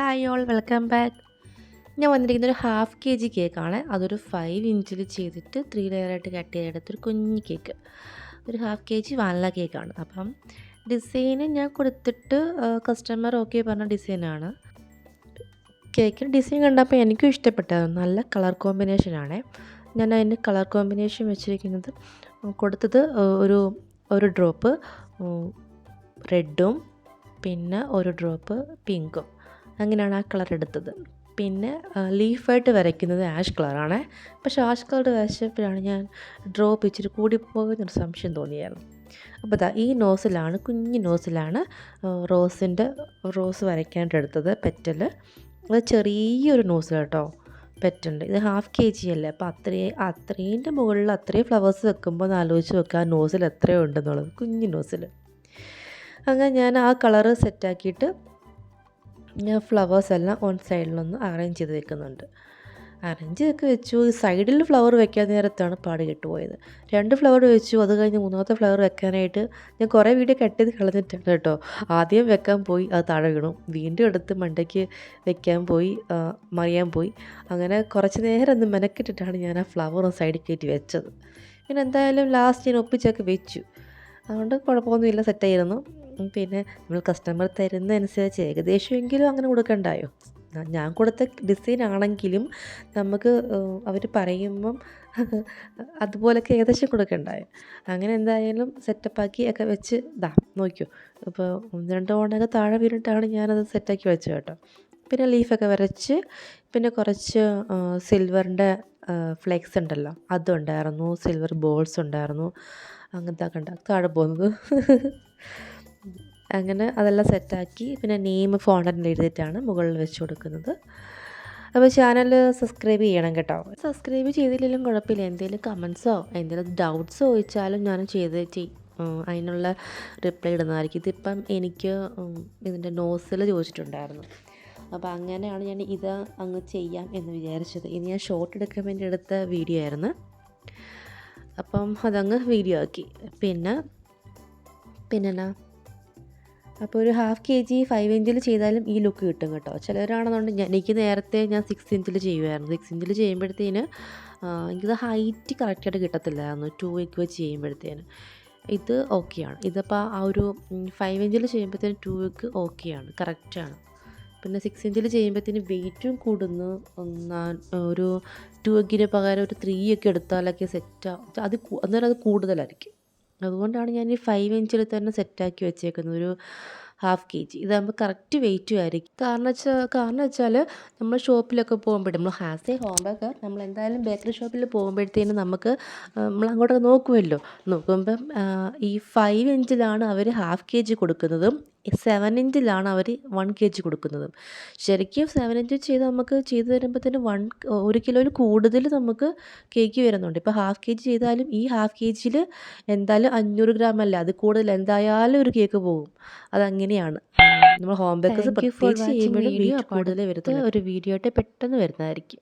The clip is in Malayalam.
ഹായ് ഓൾ വെൽക്കം ബാക്ക് ഞാൻ വന്നിരിക്കുന്ന ഒരു ഹാഫ് കെ ജി കേക്കാണ് അതൊരു ഫൈവ് ഇഞ്ചിൽ ചെയ്തിട്ട് ത്രീ ലെയറായിട്ട് കട്ട് ചെയ്തെടുത്തൊരു കുഞ്ഞ് കേക്ക് ഒരു ഹാഫ് കെ ജി വാനില കേക്കാണ് അപ്പം ഡിസൈന് ഞാൻ കൊടുത്തിട്ട് കസ്റ്റമർ ഓക്കെ പറഞ്ഞ ഡിസൈനാണ് കേക്കിന് ഡിസൈൻ കണ്ടപ്പോൾ എനിക്കും ഇഷ്ടപ്പെട്ടത് നല്ല കളർ കോമ്പിനേഷനാണ് ഞാൻ അതിന്റെ കളർ കോമ്പിനേഷൻ വെച്ചിരിക്കുന്നത് കൊടുത്തത് ഒരു ഒരു ഡ്രോപ്പ് റെഡും പിന്നെ ഒരു ഡ്രോപ്പ് പിങ്കും അങ്ങനെയാണ് ആ കളർ എടുത്തത്. പിന്നെ ലീഫായിട്ട് വരയ്ക്കുന്നത് ആഷ് കളറാണ്. പക്ഷേ ആഷ് കളർ വരച്ചപ്പോഴാണ് ഞാൻ ഡ്രോപ്പ് ഇച്ചിരി കൂടിപ്പോയെന്നൊരു സംശയം തോന്നിയായിരുന്നു. അപ്പോൾ ദാ ഈ നോസിലാണ് കുഞ്ഞു നോസിലാണ് റോസിന്റെ റോസ് വരയ്ക്കാനായിട്ട് എടുത്തത് പെറ്റൽ അത് ചെറിയൊരു നോസിൽ കേട്ടോ പെറ്റുണ്ട്. ഇത് ഹാഫ് കെ ജി അല്ലേ? അപ്പോൾ അത്രയും അത്രേന്റെ മുകളിൽ അത്രയും ഫ്ലവേഴ്സ് വെക്കുമ്പോൾ ഒന്ന് ആലോചിച്ച് വെക്കുക ആ നോസിൽ എത്രയോ ഉണ്ടെന്നുള്ളത് കുഞ്ഞു നോസിൽ. അങ്ങനെ ഞാൻ ആ കളറ് സെറ്റാക്കിയിട്ട് ഞാൻ ഫ്ലവേഴ്സ് എല്ലാം ഓൺ സൈഡിലൊന്ന് അറേഞ്ച് ചെയ്ത് വെക്കുന്നുണ്ട്. അറേഞ്ച് ചെയ്തൊക്കെ വെച്ചു. സൈഡിൽ ഫ്ലവർ വെക്കാൻ നേരത്താണ് പാട് കെട്ടുപോയത്. രണ്ട് ഫ്ലവർ വെച്ചു. അത് കഴിഞ്ഞ് മൂന്നാമത്തെ ഫ്ലവർ വെക്കാനായിട്ട് ഞാൻ കുറേ വീഡിയോ കട്ട് ചെയ്ത് കളഞ്ഞിട്ടുണ്ട് കേട്ടോ. ആദ്യം വെക്കാൻ പോയി അത് താഴെ വീണു. വീണ്ടും എടുത്ത് മണ്ടയ്ക്ക് വെക്കാൻ പോയി മറിയാൻ പോയി. അങ്ങനെ കുറച്ച് നേരം ഒന്ന് മെനക്കിട്ടിട്ടാണ് ഞാൻ ആ ഫ്ലവർ സൈഡിൽ കയറ്റി വെച്ചത്. പിന്നെ എന്തായാലും ലാസ്റ്റ് ഞാൻ ഒപ്പിച്ചൊക്കെ വെച്ചു. അതുകൊണ്ട് കുഴപ്പമൊന്നുമില്ല സെറ്റായിരുന്നു പിന്നെ നമ്മൾ കസ്റ്റമർ തരുന്നതനുസരിച്ച് ഏകദേശമെങ്കിലും അങ്ങനെ കൊടുക്കണ്ടായോ? ഞാൻ കൊടുത്ത ഡിസൈൻ ആണെങ്കിലും നമുക്ക് അവർ പറയുമ്പം അതുപോലൊക്കെ ഏകദേശം കൊടുക്കണ്ടായോ? അങ്ങനെ എന്തായാലും സെറ്റപ്പാക്കി ഒക്കെ വെച്ച് ഇതാ നോക്കിയോ. ഇപ്പോൾ ഒന്ന് രണ്ട് ഓണൊക്കെ താഴെ വീണിട്ടാണ് ഞാനത് സെറ്റാക്കി വെച്ചത് കേട്ടോ. പിന്നെ ലീഫൊക്കെ വരച്ച് പിന്നെ കുറച്ച് സിൽവറിന്റെ ഫ്ലെക്സ് ഉണ്ടല്ലോ. അതുണ്ടായിരുന്നു. സിൽവർ ബോൾസ് ഉണ്ടായിരുന്നു. അങ്ങനത്തെ ഒക്കെ ഉണ്ടാകും താഴെ പോകുന്നത് അങ്ങനെ അതെല്ലാം സെറ്റാക്കി പിന്നെ നെയിം ഫോണ്ടന്റ് എഴുതിയിട്ടാണ് മുകളിൽ വെച്ച് കൊടുക്കുന്നത്. അപ്പോൾ ചാനൽ സബ്സ്ക്രൈബ് ചെയ്യണം കേട്ടോ. സബ്സ്ക്രൈബ് ചെയ്തില്ലെങ്കിലും കുഴപ്പമില്ല. എന്തെങ്കിലും കമൻസോ എന്തെങ്കിലും ഡൗട്ട്സോ ചോദിച്ചാലും ഞാൻ ചെയ്ത് അതിനുള്ള റിപ്ലൈ ഇടുന്നതായിരിക്കും. ഇതിപ്പം എനിക്ക് ഇതിന്റെ നോസിൽ ചോദിച്ചിട്ടുണ്ടായിരുന്നു. അപ്പോൾ അങ്ങനെയാണ് ഞാൻ ഇത് അങ്ങ് ചെയ്യാം എന്ന് വിചാരിച്ചത്. ഇനി ഞാൻ ഷോർട്ട് എടുക്കാൻ വേണ്ടി എടുത്ത വീഡിയോ ആയിരുന്നു. അപ്പം അതങ്ങ് വീഡിയോ ആക്കി. പിന്നെ പിന്നെന്നാ? അപ്പോൾ ഒരു ഹാഫ് കെ ജി ഫൈവ് ഇഞ്ചിൽ ചെയ്താലും ഈ ലുക്ക് കിട്ടും കേട്ടോ. ചിലവരാണെന്നുണ്ടെങ്കിൽ എനിക്ക് നേരത്തെ ഞാൻ സിക്സ് ഇഞ്ചിൽ ചെയ്യുമായിരുന്നു. സിക്സ് ഇഞ്ചിൽ ചെയ്യുമ്പോഴത്തേന് എനിക്കത് ഹൈറ്റ് കറക്റ്റായിട്ട് കിട്ടത്തില്ലായിരുന്നു. ടു വീക്ക് വെച്ച് ചെയ്യുമ്പോഴത്തേന്. ഇത് ഓക്കെയാണ് ഇതിപ്പോൾ ആ ഒരു ഫൈവ് ഇഞ്ചിൽ ചെയ്യുമ്പോഴത്തേന് ടു വീക്ക് ഓക്കെയാണ് കറക്റ്റാണ് പിന്നെ സിക്സ് ഇഞ്ചിൽ ചെയ്യുമ്പോഴത്തേന് വെയിറ്റും കൂടുന്നു. ഒരു ടു എഗിന് പകരം ഒരു ത്രീ ഒക്കെ എടുത്താലൊക്കെ സെറ്റ് അത് അന്നേരം അത് കൂടുതലായിരിക്കും. അതുകൊണ്ടാണ് ഞാൻ ഈ ഫൈവ് ഇഞ്ചിൽ തന്നെ സെറ്റാക്കി വെച്ചേക്കുന്നത് ഒരു ഹാഫ് കെ ജി ഇതാകുമ്പോൾ കറക്റ്റ് വെയിറ്റും ആയിരിക്കും. കാരണം വെച്ചാൽ കാരണം വെച്ചാൽ നമ്മൾ ഷോപ്പിലൊക്കെ പോകുമ്പോഴേ നമ്മൾ ഹാസ് എ ഹോം ബേക്കർ നമ്മൾ എന്തായാലും ബേക്കറി ഷോപ്പിൽ പോകുമ്പോഴത്തേനും നമുക്ക് നമ്മൾ അങ്ങോട്ടൊക്കെ നോക്കുമല്ലോ നോക്കുമ്പം ഈ ഫൈവ് ഇഞ്ചിലാണ് അവർ ഹാഫ് കെ ജി കൊടുക്കുന്നതും സെവൻ ഇഞ്ചിലാണ് അവർ വൺ കെ ജി കൊടുക്കുന്നത്. ശരിക്കും സെവൻ ഇഞ്ച് ചെയ്ത് നമുക്ക് ചെയ്ത് തരുമ്പോഴത്തേന് വൺ ഒരു കിലോയിൽ കൂടുതൽ നമുക്ക് കേക്ക് വരുന്നുണ്ട്. ഇപ്പോൾ ഹാഫ് കെ ജി ചെയ്താലും ഈ ഹാഫ് കെ ജിയിൽ എന്തായാലും അഞ്ഞൂറ് ഗ്രാം അല്ല അത് കൂടുതൽ എന്തായാലും ഒരു കേക്ക് പോകും. അതങ്ങനെയാണ് നമ്മൾ ഹോം ബേക്കേഴ്സ് പ്രത്യേകിച്ച് ചെയ്യുമ്പോഴും കൂടുതൽ വരുന്നത് ഒരു വീഡിയോ ആയിട്ട് പെട്ടെന്ന് വരുന്നതായിരിക്കും.